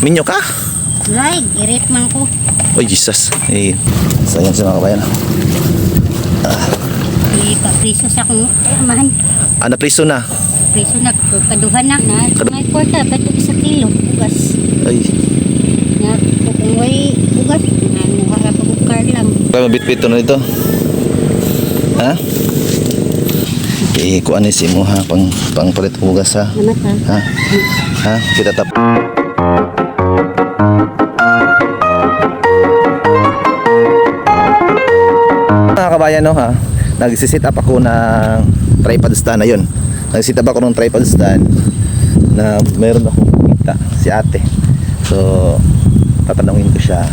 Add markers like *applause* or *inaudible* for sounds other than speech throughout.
Minyo ka? Like, irit man ko. Oy, Jesus. Eh, sayang sa mga kabayan. Ipapriso sa akong amahan. Ah, napriso na. Priso na, kaduhan na. Na, may kwarta, ba't isa kilo? Bugas. Ay, Na, kung may bugas, ano, harap bukar lang. kaya mabitbit to na ito. Ha? Eh, kuan ni si mo ha, pang, pang palit hugas ha. Namat ha. Ha? Ha? Kita tap. Kabayan no ha, nagsisit up ako ng tripod stand na yun. Nagsisit up ako ng tripod stand na meron akong kita si ate. So, tatanungin ko siya.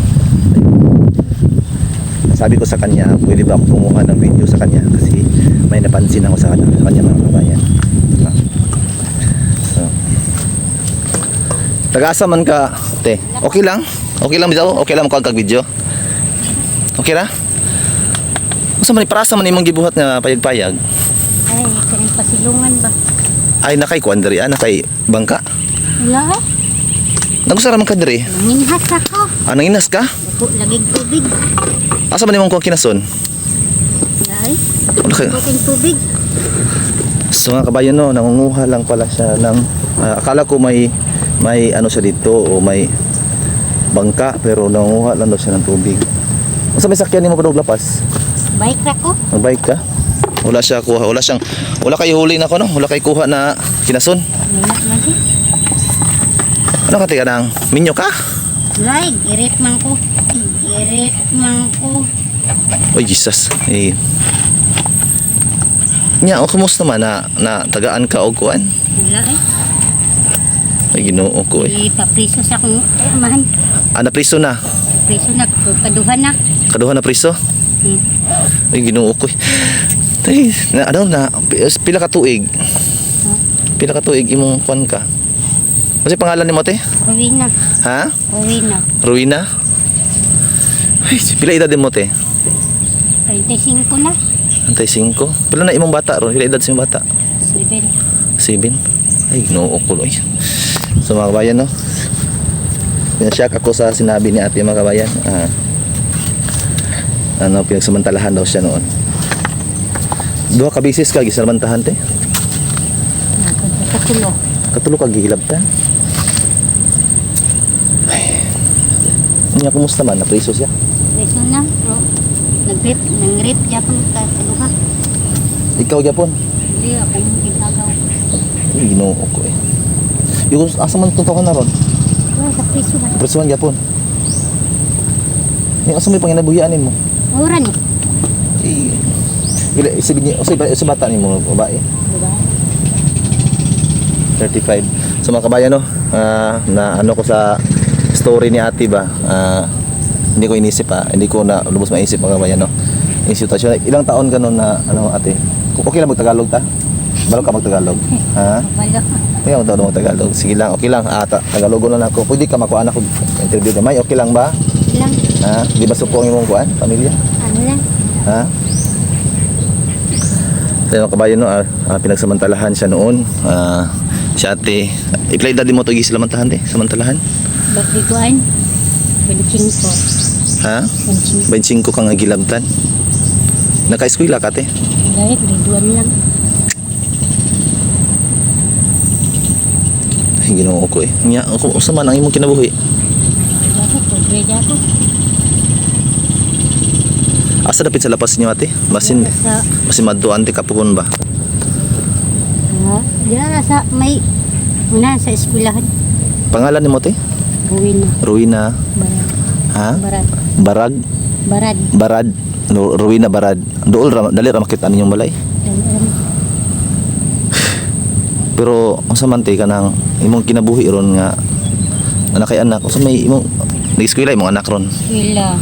Sabi ko sa kanya, pwede ba ako kumuha ng video sa kanya kasi may napansin ako sa kanya, sa kanya mga kabayan. Diba? So, Tagaasa man ka, te. Okay lang? Okay lang bitaw? Okay lang magkag video? Okay ra? Usa man iparasa man imong gibuhat nga payag-payag. Ay, kanang pasilungan ba? Ay nakay kuan diri, ah, nakay bangka. Wala. Nagusara man ka diri. Nanginhas ako. Ah, nanginas ka? Ako, lagig tubig. Asa man imong kuang kinason? Wala eh. Wala ka. Kuting tubig. So mga kabayan no, nangunguha lang pala siya ng ah, akala ko may may ano siya dito o may bangka pero nangunguha lang daw siya ng tubig. Unsa may sakyan nimo padug lapas? Bike ra ko. Magbike ka? Wala siya kuha, wala siyang wala kay huli na ko no, wala kay kuha na kinason. Ano ka tiga nang minyo ka? Like, irit man ko. Irit man ko. Oy Jesus. Eh. Nya, o kumusta man na, na tagaan ka og kuan? Wala eh. Ay Ginoo ko eh. Ipapriso sa akong amahan. Ah, napriso na. Priso na, kaduhan na. Kaduha na priso. Ay Ginoo ko eh. Ay, na ano na pila ka tuig? Pila ka tuig imong kuan ka? Kasi pangalan ni mo te? Rowena. Ha? Rowena. Ruina? Ay, pila edad mo te? 35 na. Antay 5. Pila na imong bata ron? Pila edad sa imong bata? 7. 7. Ay, ginoo ko loy. So mga kabayan no. Pinashock ako sa sinabi ni ate mga kabayan. Ah, ano, pinagsamantalahan daw siya noon. Duha ka bisis ka gisamantahan te. Katulo. Katulo ka gihilabtan. Ay. Niya kumusta man? Napriso siya. Priso na. Pero, nag-rip. Nang-rip. Yapon ka. Kaduha. Ikaw gyapon. Hindi ako yung gigagaw. Ay, ginoo ko eh. Yung asa man tunto ka na ron? Sa priso na. Prisuhan gyapon. Yung asa may panginabuhianin mo? Ura ni. Ila, isibin niya, usay, usay bata ni mo, babae. Diba? 35. So mga kabayan no, ah, na ano ko sa story ni ate ba, ah, hindi ko inisip ha, hindi ko na lubos maisip mga kabayan no. Yung sitwasyon, ilang taon ka na ano ate? Okay lang mag-Tagalog ta? Balo ka mag-Tagalog? *laughs* Ha? Wala. Kaya mo tayo mag-Tagalog. Sige lang, okay lang. Ah, ta- Tagalog na ako. Pwede ka makuha na ako interview gamay. Okay lang ba? Ha? Di ba supo ang imong kuan, pamilya? Ano lang. Ha? Tayo mga kabayan no, ah, ah, pinagsamantalahan siya noon. Ah, si ate, i-play daddy mo to gisamantahan de, samantalahan. Bakit kuan? Benching ko. Ha? Benching. 25 kang gilabtan. Naka-eskwela ka te. Dahil graduan lang. Ay, ginoo ko eh. Nya, ako, usa man ang imong kinabuhi. Wala ko. Grade ako. Asa dapit sa lapas niyo ate? Masin, masin madto ante kapuhon ba? ha? Diyan sa may una sa eskwelahan. Pangalan ni mo te? Ruina. Ruina, Barad. ha? Barad. Barag, Barad. Barad, Ru- Ruina Barad. Dool ra dali ra makita ninyong balay. *sighs* Pero unsa man te kanang imong kinabuhi ron nga anak kay anak, unsa may imong nag-eskwela imong anak ron? Eskwela.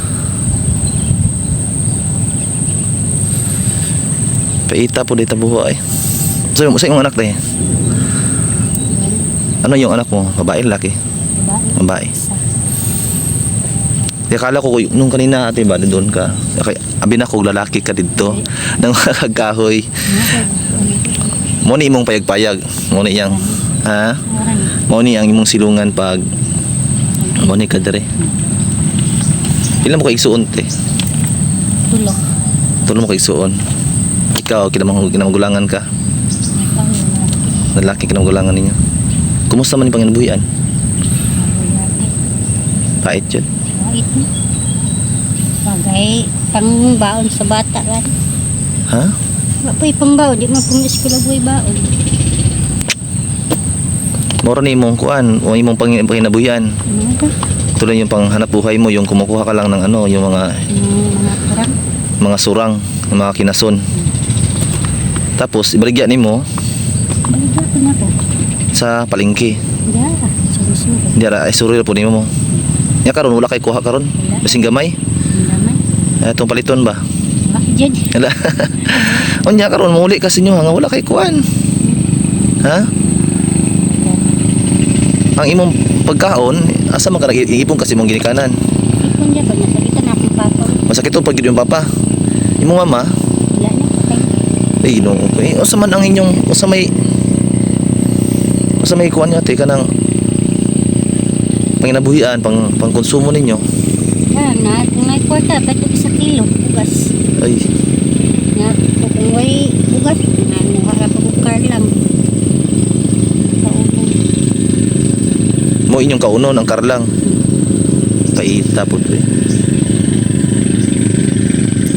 Paita po dito buhay. So, sa imong anak te? Ano yung anak mo? Babae, lalaki? Babae. Babae. Di akala ko nung kanina ate ba doon ka. Okay, abi na ko lalaki ka dito nang kagkahoy. Mo ni imong payag-payag. Mo ni yang ha? Mo ni ang imong silungan pag Mo ni kadere. Ilan mo ka igsuon te? Tulog. Tulo mo ka igsuon. Ikaw kinamagulangan ka. Lalaki kinamagulangan ninyo. Kumusta man yung panginabuhian? Pait yun. Mo. Bagay, pangbaon sa bata kan. Ha? Wala pa pangbaon, di man pong eskwela buhay baon. Moro ni imong kuan o imong pangin panginabuhian. Ano ba? Tuloy yung panghanap buhay mo, yung kumukuha ka lang ng ano, yung mga Yung mga kurang. mga surang, yung mga kinason. Tapos ibaligya nimo Baligya ko na ko. sa palengke. Dara, sumusuro. Di ara ay suril po nimo mo. Ya karon wala kay kuha karon. Wala. Basing gamay. Ang damay. Etong paliton ba? Wala dyan. Wala. *laughs* Unya karon muli kasi nyo nga wala kay kuan. Ha? Ang imong pagkaon, asa man ka nag-iipon kasi mong ginikanan. Ipon dyan ko, nasakitan akong papa. Masakit to pag yun yung papa. Imong mama, na patay. ay no, okay. O sa man ang inyong, o sa may, o sa may kuan niya, teka nang, panginabuhian, pang, pang konsumo ninyo. Ah, na, kung may kwarta, ba't sa kilo, bugas. Ay, Na, kung may bugas, ano, harap bukar lang. Kaupo. mo inyong kaunon, ang karlang. Kaita po eh.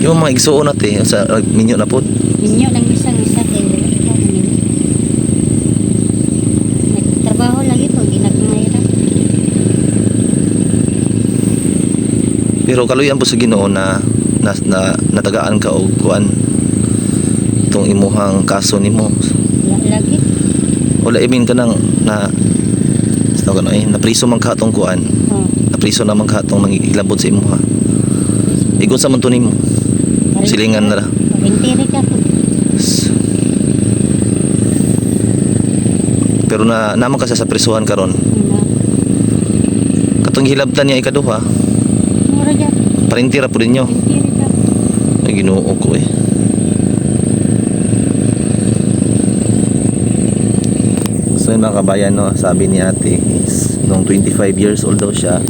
Yung mga igsuon natin, sa minyo na po. Ninyo lang isang isa kay wala ko. Nagtrabaho lagi ko, ginagmayra. Pero kaluyan po sa Ginoo na, na, na natagaan ka og kuan itong imuhang kaso nimo. Wala lagi. Wala imin ka nang na sa kano eh napriso man ka atong kuan. Oh. Napriso naman ka atong nangilabot sa imuha. Igon sa man to nimo. Silingan na ka po. Pero na naman ka sa prisuhan karon. Katong hilabtan niya ikaduha, mura dyan. parintira po ka po. Ay Ginoo ko eh. So yun mga kabayan no, sabi ni ate is nung 25 years old daw siya,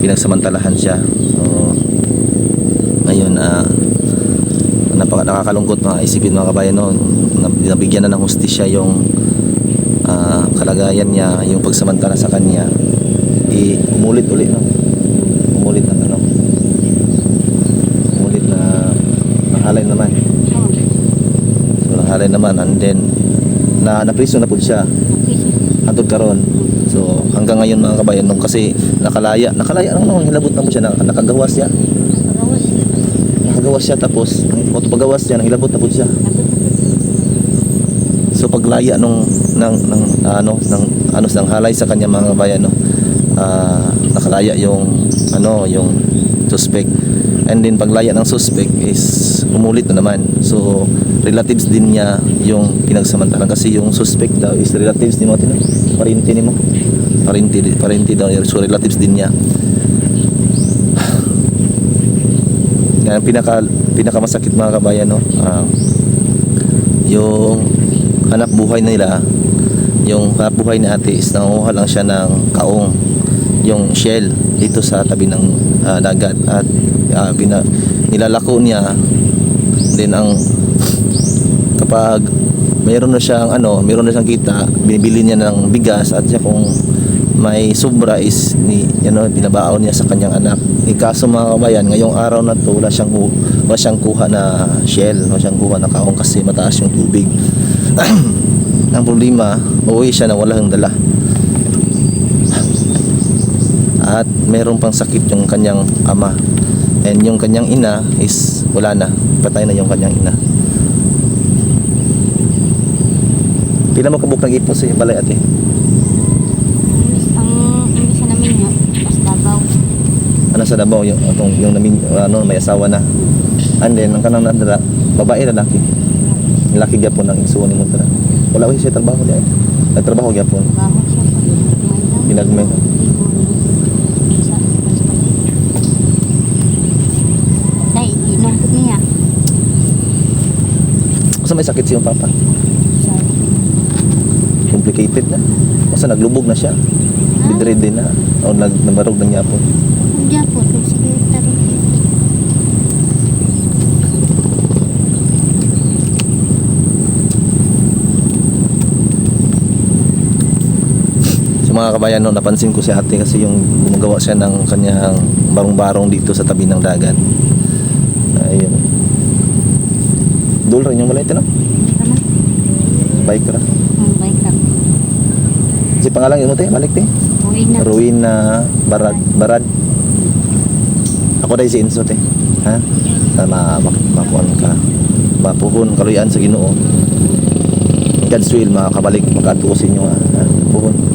pinagsamantalahan siya. So ngayon ah napaka nakakalungkot mga isipin mga kabayan no, nab- nabigyan na ng hustisya yung ah, kalagayan niya, yung pagsamantala sa kanya. I umulit uli no. Umulit ng ano. Umulit na nahalay naman. So nahalay naman and then na napriso na po siya hantod karon. So hanggang ngayon mga kabayan nung kasi nakalaya, nakalaya lang nung hilabot na mo siya, nak- nakagawas siya. Nakagawas siya tapos ang pagawas siya, nahilabot na po siya. So paglaya nung ng ng ano ng ano ng halay sa kanya mga kabayan no. ah, nakalaya yung ano yung suspect. And then paglaya ng suspect is umulit na naman. So relatives din niya yung pinagsamantalan kasi yung suspect daw is relatives ni mo tino. Parinti ni mo. Parinti parinti daw. So relatives din niya. Ang pinaka pinakamasakit mga kabayan no. Ah, yung hanap buhay nila yung hanap buhay ni ate is nanguha lang siya ng kaong yung shell dito sa tabi ng ah, dagat at ah, pina, nilalako niya then ang kapag mayroon na siyang ano mayroon na siyang kita binibili niya ng bigas at siya kung may sobra is ni ano binabaon niya sa kanyang anak. Eh, kaso mga kabayan ngayong araw na to wala siyang wala siyang kuha na shell wala siyang kuha na kaong kasi mataas yung tubig. *clears throat* Ang problema uuwi siya na walang dala. At meron pang sakit yung kanyang ama. And yung kanyang ina is wala na. Patay na yung kanyang ina. Pila mo kabuk ng ipos sa balay ate Imbis ang imbis na namin yun, pas Davao. ano sa Davao yung, yung, yung namin, ano, may asawa na and then ang kanang nadala babae lalaki lalaki gyapon ang igsuon ni mo tara wala ko siya trabaho eh nagtrabaho gyapon Pinagmay. Sa. Tay, inom po niya. kasi may sakit siyang papa Sa complicated na. Basta naglubog na siya. Bedridden na. O nag nabarog na niya po, kung sige, tarong So mga kabayan, no, napansin ko si ate kasi yung gumagawa siya ng kanyang barong-barong dito sa tabi ng dagat. Ayun. Dul rin yung malay no? Bike ra. Bike lang. Si pangalan mo te, balik te. Uwi na. Ruin na Barad. Barad. Ako dahil si Inso te. Ha? Sana mak- makuan ka. Mapuhon kaluyan sa Ginoo. God's will sa inyo ha. ha? Puhon.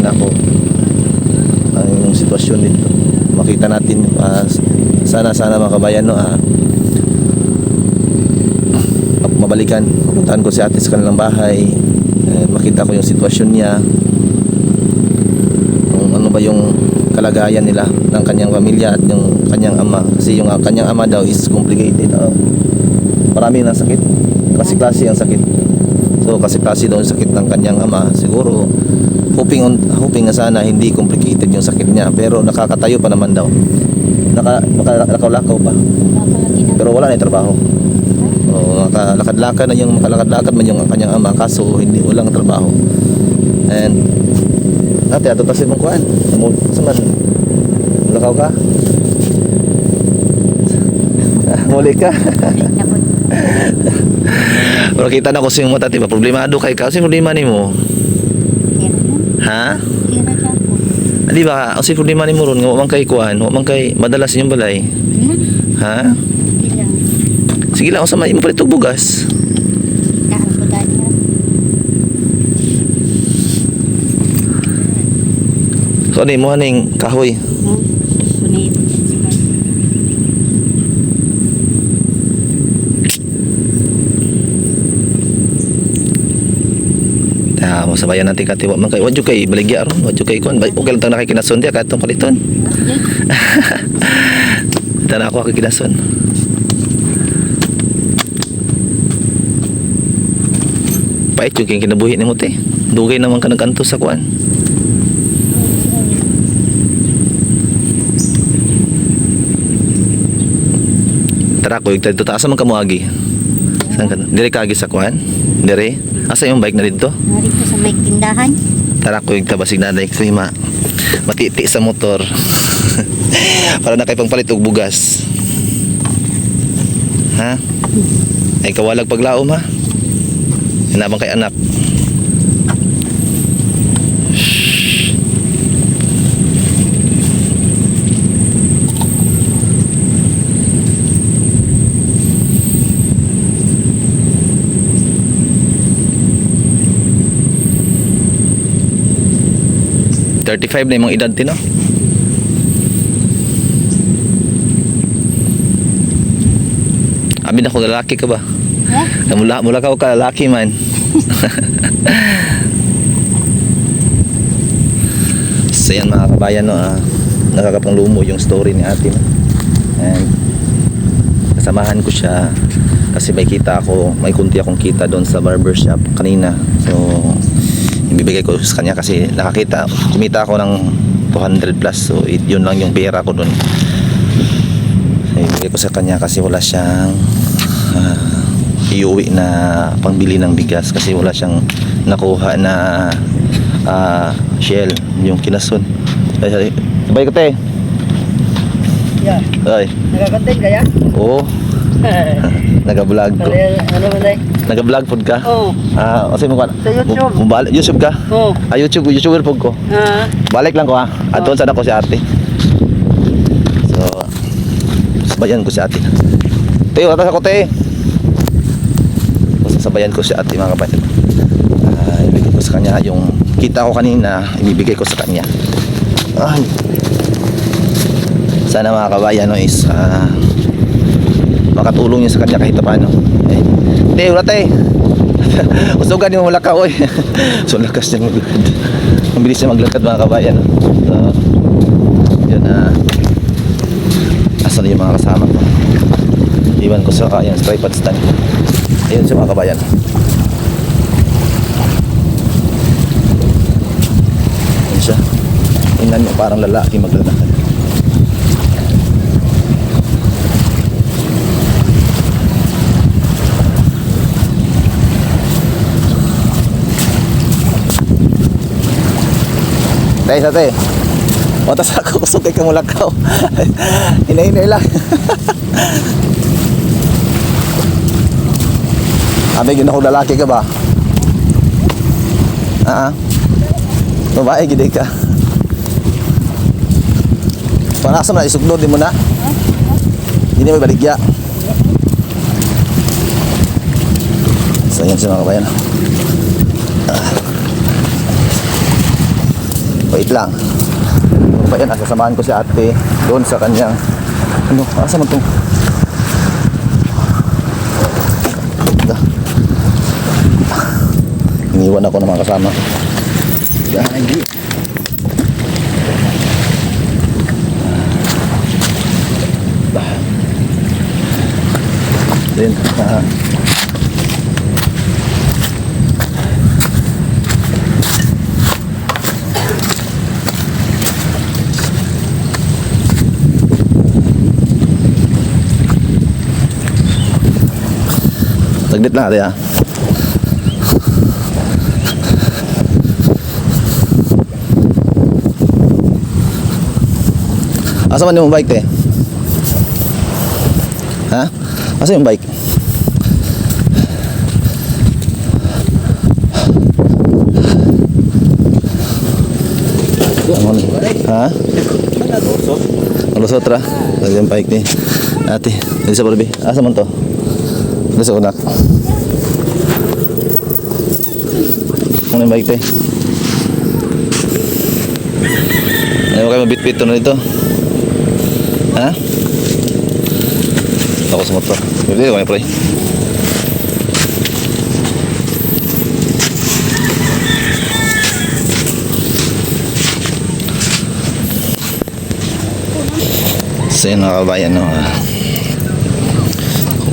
Na ko ang sitwasyon dito. Makita natin ah, sana sana mga kabayan no ah, mabalikan. Pupuntahan ko si ate sa kanilang bahay. Eh, makita ko yung sitwasyon niya kung ano ba yung kalagayan nila ng kanyang pamilya at yung kanyang ama kasi yung uh, kanyang ama daw is complicated uh, marami ng sakit kasi klase ang sakit so kasi klase daw sakit ng kanyang ama siguro hoping on, hoping na sana hindi complicated yung sakit niya. Pero nakakatayo pa naman daw. Naka, naka, nakalakaw pa. Pero wala na yung trabaho. O nakalakad-lakad na yung makalakad-lakad man yung kanyang ama kaso hindi walang trabaho. And ate ato kasi mong kuhan mo sa man? Lakaw ka? *laughs* Muli ka *laughs* Balik na po. pero kita na ko sing mata tiba problemado kay ka kasi problema Kira na. ha po. di ba kasi problema nimo ron nga man kay kuhan wa man kay madalas yung balay ha sige lang sa may mo palit bugas so ano mo haning kahoy Hmm? Ah, mo sabayan natin kati wa man kay wadyo kay baligya ron, wadyo kay kon. Okay lang tang nakikinason dia katong paliton. *laughs* Tana ako kakikinason. Pait yung kinabuhi ni mo te. Dugay naman ka nagkanto sa kuan. Tara ko, ito taas man kamuagi. Saan ka? Dire kagi sa kuan? Dire? Asa yung bike na dito? Narito sa may tindahan. Tara ko yung tabasig na like ma matiti sa motor. *laughs* Para na kay pangpalit og bugas. Ha? Ay kawalag paglaom ha? Hinabang kay anak Thirty-five na yung mga edad tino. Amin ako lalaki ka ba? Ha? Na Mula, mula ka ka lalaki man. *laughs* so yan mga kabayan no, ah, nakakapang lumo yung story ni ate no. And kasamahan ko siya kasi may kita ako, may kunti akong kita doon sa barber shop kanina. So ibibigay ko sa kanya kasi nakakita, kumita ako ng 200 plus. So it, yun lang yung pera ko doon. So, ibigay ko sa kanya kasi wala siyang ah, iuwi na pangbili ng bigas kasi wala siyang nakuha na ah, shell yung kinasun. Ay, ay, sabay ko te. Ya, Ay, nagkakantay kaya? oo, *laughs* nag-vlog ko. Ano man ay? Nag-vlog pod ka? Oo. Ah, kasi mo Sa YouTube. Mo, YouTube ka? Oo. Ah, YouTube, YouTuber pod ko. Ah, Balik lang ko ha. At doon sana ko si ate. So, sabayan ko si ate. Te, wala ako te. So, sabayan ko si ate mga kapatid. Ah, ibigay ko sa kanya yung kita ko kanina, ibibigay ko sa kanya. Ay. Sana mga kabayan no, is ah, makatulong yun sa kanya kahit paano eh, hindi wala tayo. Usugan yung mulaka oy so lakas niya maglakad ang bilis niya maglakad mga kabayan. So yun na uh, asan yung mga kasama ko? Iwan ko sa ah, uh, yan, tripod stand. Ayun siya mga kabayan. Yun siya. Yun yung parang lalaki maglalakad. Tay, sa tay. O, tas ako kusog kay kamulakaw. *laughs* Hinay-hinay lang. *laughs* Abi, yun ako lalaki ka ba? Ah, babae, gidi ka. Panasa na, isugnod, di mo na. Hindi mo baligya. So, yan siya mga kabayan. Ah. Wait lang. Mga kabayan, nasasamahan ko si ate doon sa kanyang ano, asa mo itong. Iniwan ako ng mga kasama. Gagi. Then, ah, Taglit lang ate ah. Asa man yung bike te? Ha? Asa yung bike? Ano? Ha? Malusot ra. Lagi yung bike ni. Ate, dali sa barbi. Asa man to? Dali sa unak. Ano yung bike te? Ayaw kayo mabitbit na dito. Ha? Ako sa motor. Hindi ko pre. So yun mga kabayan, no,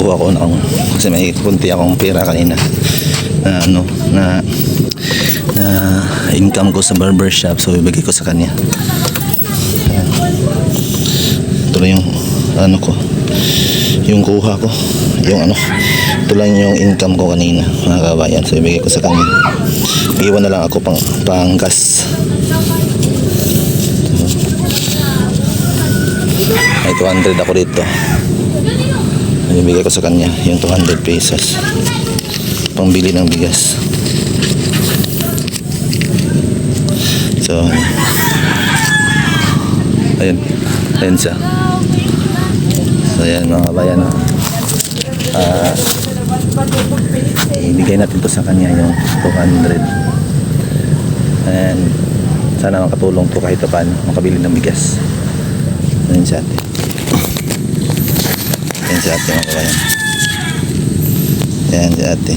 ah, kuha ko na akong, kasi may kunti akong pera kanina. Na ano, na na income ko sa barbershop so ibigay ko sa kanya. Ito lang yung ano ko. Yung kuha ko. Yung ano ito lang yung income ko kanina mga kabayan. So ibigay ko sa kanya. Iwan na lang ako pang, pang gas. May 200 ako dito ibigay ko sa kanya yung 200 pesos. Pangbili ng bigas. So ayun. Ayun siya. So ayan mga kabayan. Ah ibigay natin to sa kanya yung 200 and sana makatulong to kahit pa paano makabili ng bigas. Ayun si ate ayun si ate mga kabayan Ayan si ate.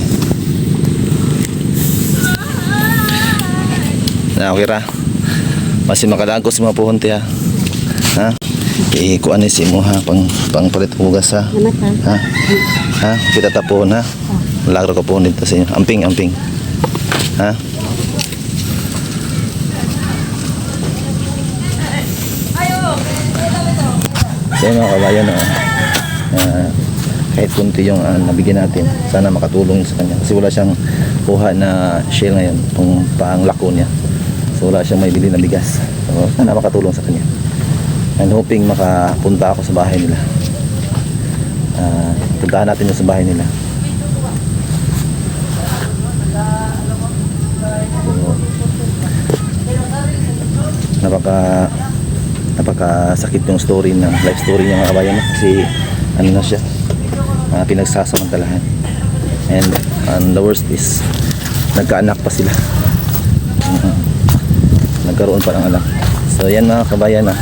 Na okay ra. Masih makadagos mga puhonti ha. Ha? Ikuan ni si mo ha pang pang palit hugas ha. Ha? Ha? Kita tapon ha. Lagro ka po dito sa inyo. Amping, amping. Ha? Yun, mga kabayan, no, ah, kahit kunti yung ah, nabigyan natin, sana makatulong sa kanya. Kasi wala siyang kuha na shell ngayon, kung pang lako niya. So wala siyang may bili na bigas. So sana makatulong sa kanya. And hoping makapunta ako sa bahay nila. Ah, puntahan natin yung sa bahay nila. Napaka napaka sakit yung story ng life story niya mga kabayan kasi ano na siya? Uh, pinagsasamantalahan. And and the worst is nagkaanak pa sila. Mhm. nagkaroon pa ng anak. So yan mga kabayan na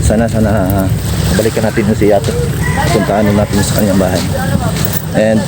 sana sana uh, balikan natin si Yato. Puntaan natin sa kanyang bahay. And